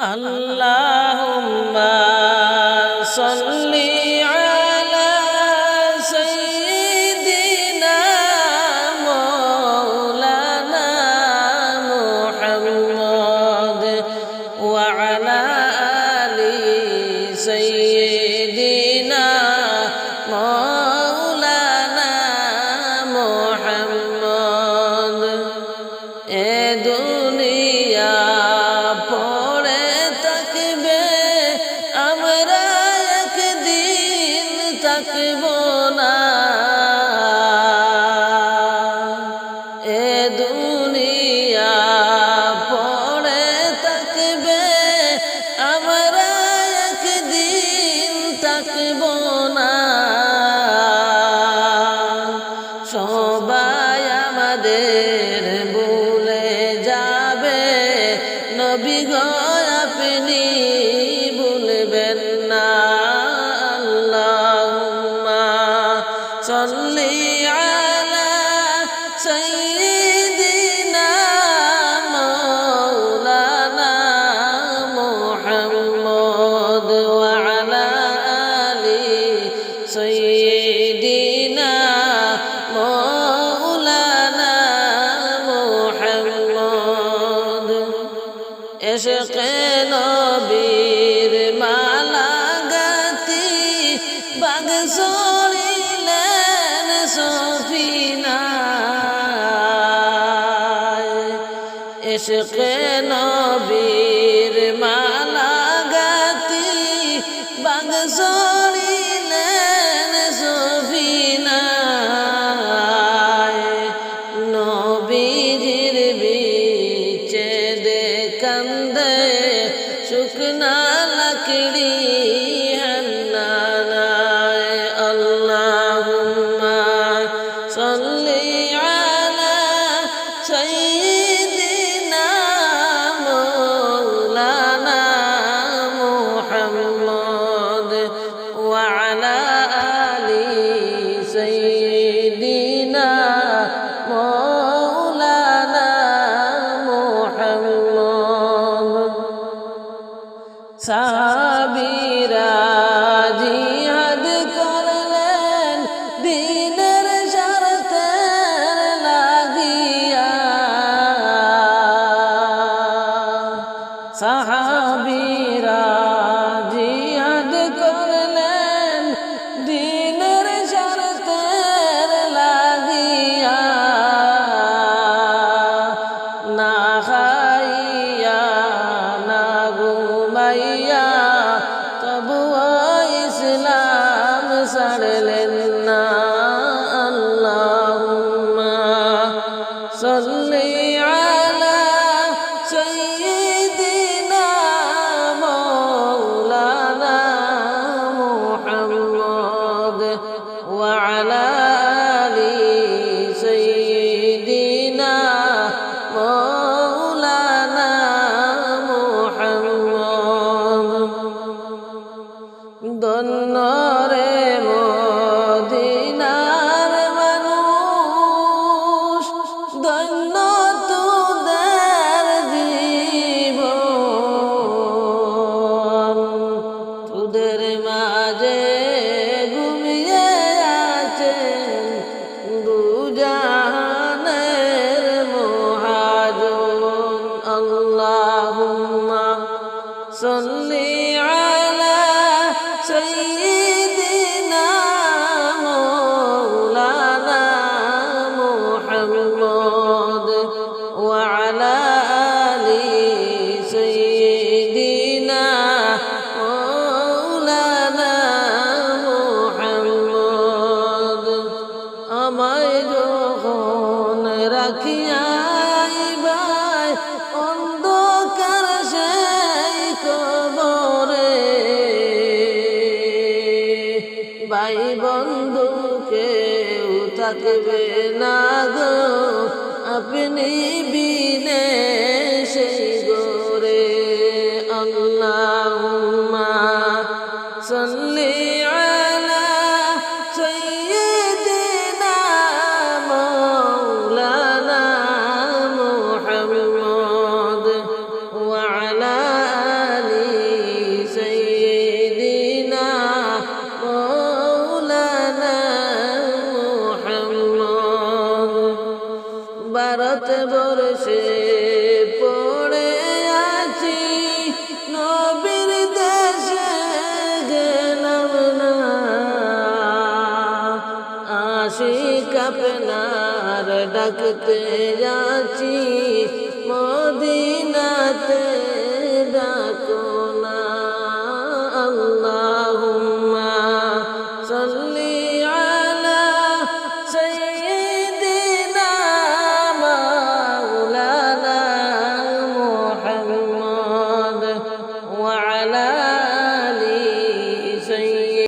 اللهم صل থাকব না। এ দুনিয়া পড়ে থাকবে আমরা একদিন থাকব না। সবাই আমাদের صل على سيدنا مولانا محمد وعلى مولانا محمد. عشق نبير ما সফিনায় এশকে নবীর মালা গাতি বাগ সরিলেন সফিনায় নবীজির বিচে দে কান্দে শুকনা লাকড়ি سيدنا مولانا محمد وعلى آله سيدنا সাহাবিরা জিহাদ করলেন দিনের শরতে লাগিয়া না খাইয়া না ঘুমাইয়া তবুও ইসলাম ছাড়লেন না। সাল্লি আলা সাইয়্যিদিনা মাওলানা মুহাম্মদ ওয়া আলা আলি সাইয়্যিদিনা মাওলানা মুহাম্মদ আমায় যখন রাখিয়া ভাই বন্ধু কেউ থাকবে না গো। আপনি বিনে সেই বসে পড়ে আছি। নবীর দেশে গেলাম না। আশিক আপনার ডাকতে যাচ্ছি।